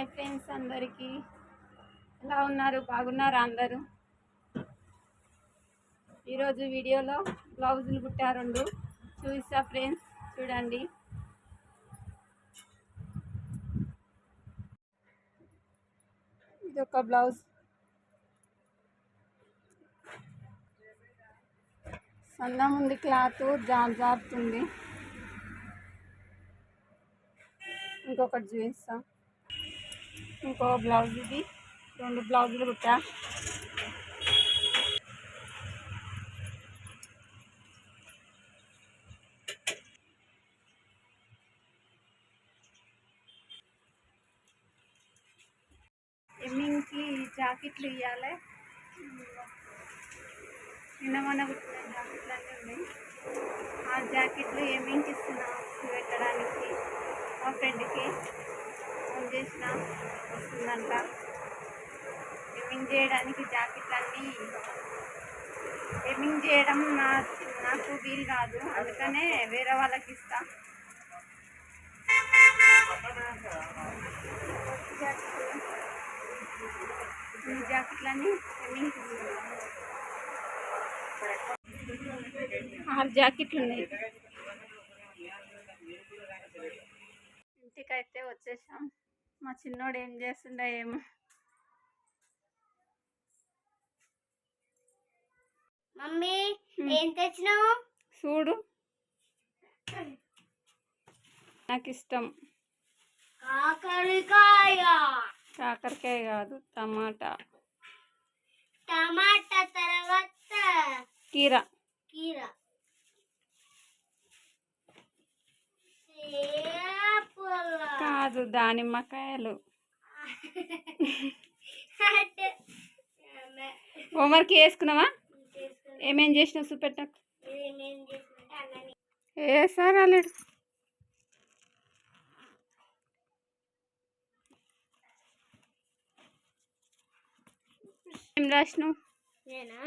Hi friends అందరికీ. ఎలా ఉన్నారు? బాగున్నారా అందరూ? ఈరోజు వీడియోలో బ్లౌజులు కుట్టారండు చూసా ఫ్రెండ్స్ చూడండి. ఇది ఒక బ్లౌజ్. సన్నం ఉంది క్లాత్ జాబ్ జారుతుంది. ఇంకొకటి చూపిస్తాను ఇంకో బ్లౌజ్ ఇది. రెండు బ్లౌజులు కుట్టా. ఎమ్మింగ్కి జాకెట్లు ఇవ్వాలి నిన్న మొన్న కుట్టిన జాకెట్లు అన్నీ ఉన్నాయి. ఆ జాకెట్లు ఎమ్మింగ్కి ఇస్తున్నా పెట్టడానికి? మా ఫ్రెండ్కి? చేసిన వస్తుందంట. స్విమ్మింగ్ చేయడానికి జాకెట్లన్నీ అన్నీ చేయడం నా నాకు వీలు కాదు. అందుకనే వేరే వాళ్ళకి ఇస్తా. ఈ జాకెట్లన్నీ స్విమ్మింగ్ ఆరు జాకెట్లు ఉన్నాయి. ఇంటికైతే వచ్చేసాం. మా చిన్నోడు ఏం చేస్తుండో ఏమో. మమ్మీ. ఏం తెచ్చినావు? చూడు. నాకు ఇష్టం కాకరకాయ. కాకరకాయ కాదు టమాటా. టమాటా తర్వాత కీర. కీర. కాదు దానిమ్మకాయలు. హోంవర్క్ వేసుకున్నావా ఏమేం చేసినావు అన్నని. ఏ సార్ రాలేడు. ఏం రాసినావు? నేనా.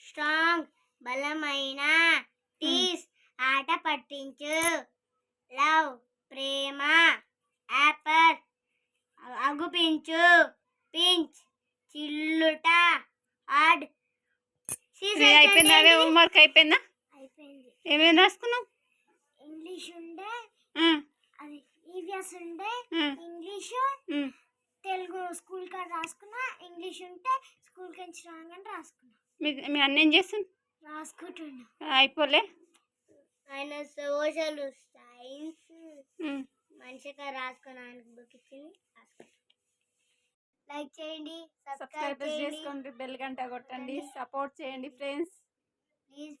స్ట్రాంగ్ బలమైన టీస్ ఆట పట్టించు. లవ్ ప్రేమ యాపర్ అగుపించు పించ్ చిల్లుట ఆడ్. అయిపోయిందా? అవే హోంవర్క్ అయిపోయిందా? అయిపోయింది. ఏమేమి రాసుకున్నావు? ఇంగ్లీష్ ఉండే అది ఈవిఎస్ ఉండే ఇంగ్లీషు. తెలుగు స్కూల్ కార్డ్ రాసుకున్నా ఇంగ్లీష్ ఉంటే స్కూల్కి రాగానే రాసుకున్నా. మీ మీ అన్న ఏం చేస్తుంది రాసుకుంటున్నా అయిపోలే. ఆయన సోషల్ సైన్స్. మంచిగా రాసుకుని ఆయనకు బుక్ ఇచ్చింది. లైక్ చేయండి సబ్స్క్రైబ్ చేసుకోండి బెల్ గంట కొట్టండి సపోర్ట్ చేయండి ఫ్రెండ్స్ ప్లీజ్